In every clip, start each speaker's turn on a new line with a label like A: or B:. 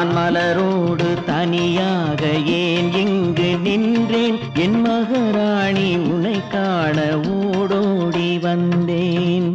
A: நான் மலரோடு தனியாக ஏன் இங்கு நின்றேன்? என் மகராணி உனை காண ஓடோடி வந்தேன்.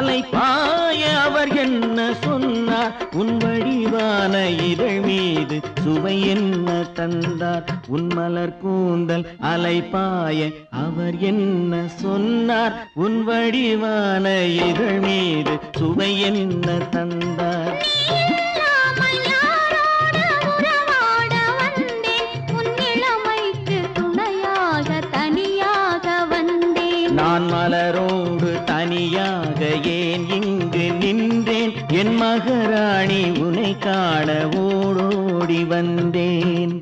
A: அலை பாய அவர் என்ன சொன்னார் உன் வடிவான இதழ் மீது சுவை என்ன தந்தார்? உன் மலர் கூந்தல் அலை பாய அவர் என்ன சொன்னார்? உன் வடிவான இதழ் மீது சுவை என்ன தந்தார்? நான் மலரோடு தனியாக ஏன் இங்கு நின்றேன்? என் மகராணி உனை காண ஓடோடி வந்தேன்.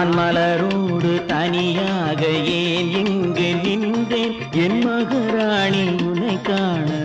B: நான்
A: மலரோடு தனியாக ஏன் இங்கு நின்றேன்? என் மகராணி உனை காண